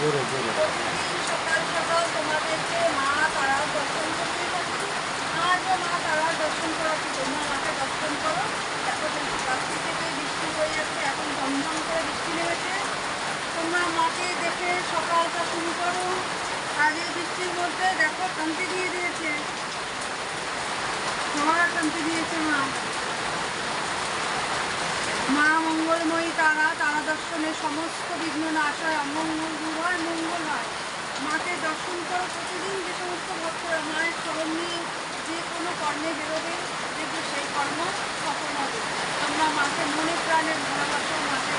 জোরে জোরে মা বৃষ্টির মধ্যে দেখো দিয়ে দিয়েছে দিয়েছে মা মা মঙ্গলময়ী তারা তারা দর্শনে সমস্ত বিঘ্ন নাশ হয়। অমঙ্গল দূর হয় মঙ্গল হয় মাকে দর্শন করো প্রতিদিন যে সমস্ত ভক্তরা মায়ের স্মরণ নিয়ে যে কোনো কর্মে বেরোবে দেখবে সেই কর্ম সফল হবে। আমরা মাকে মনে প্রাণের ভালোবাসো, মাকে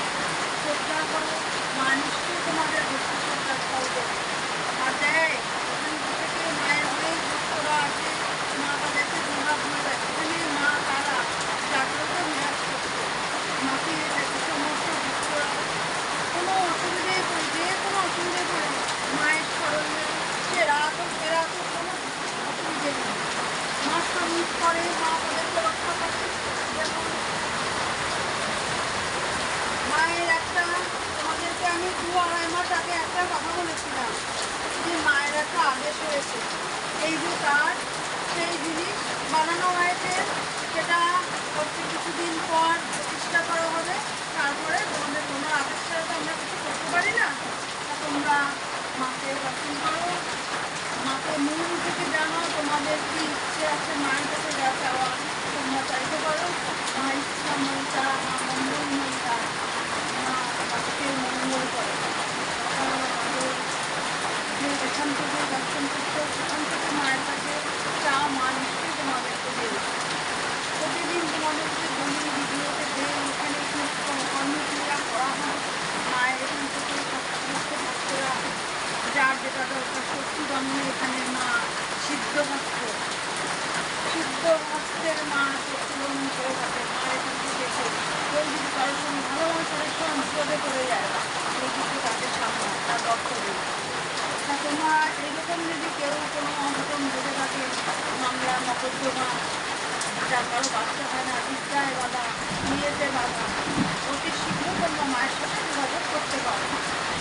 শ্রদ্ধা করো মা নিশ্চয়ই তোমাদের ভক্তি শ্রদ্ধা ফল দেবে আর দেয় ওখান থেকে মায়ের অনেক ভক্তরা আছে মা তাদেরকে দুর্গা ভুলে এখানে মা তারা জাগ্রত বিরাজ করছে মাকে দেখে সমস্ত ভক্তরা কোনো অসুবিধায় পড়ে যে কোনো অসুবিধায় পড়ে মায়ের স্মরণে সে রাত হোক সে রাত হোক কোনো অসুবিধে নেই মা সংগীত করে মা তাদেরকে রক্ষা মায়ের একটা, তোমাদেরকে আমি দু আড়াই মাস আগে একটা কথা বলেছিলাম যে মায়ের একটা আদেশ হয়েছে এই যে তার সেই জিনিস বানানো হয়েছে, সেটা হচ্ছে কিছুদিন পর প্রতিষ্ঠা করা হবে। তারপরে তোমাদের তোমার আদেশ তো আমরা কিছু করতে পারি না। তোমরা মাকে দর্শন করো। মাকে মন থেকে জানো তোমাদের ইচ্ছে মায়ের কাছে যা চাওয়া তোমরা চাইতে পারো মা ইচ্ছা মনটা মা মঙ্গল মনটা মা বাচ্চাকে মঙ্গল করে যেখান থেকে দর্শন করছ সেখান থেকে মায়ের কাছে চাও মা নিশ্চয়ই তোমাদেরকে দেবে প্রতিদিন তোমাদেরকে বলি ভিডিওতে দেয় এখানে কর্মক্রিয়া করা হয় মায়ের এখান থেকে সমস্ত ভক্তরা যার যেটা দরকার, সত্যি জন্মে এখানে মা সিদ্ধ ভক্ত সিদ্ধ ভক্তের মা প্রচলন করে থাকে মা এখান থেকে এসে কেউ যদি কারোর সঙ্গে ভালোবাসার সঙ্গে বিপদে পড়ে যায় এই কিছু তাকে সামনে তার দেবে তা তোমরা এইরকম যদি কেউ কোনো অঘটন ঘটে থাকে মামলা মকদ্দমা যার কারও বাচ্চা হয় না বিদ্যায় বাধা বিয়েতে বাধা অতি শীঘ্র তোমরা মায়ের সাথে যোগাযোগ করতে পারো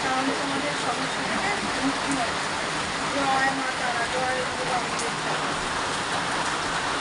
তাহলে তোমাদের সমস্যা থেকে মুক্তি হবে জয় মা তারা জয় দুর্গা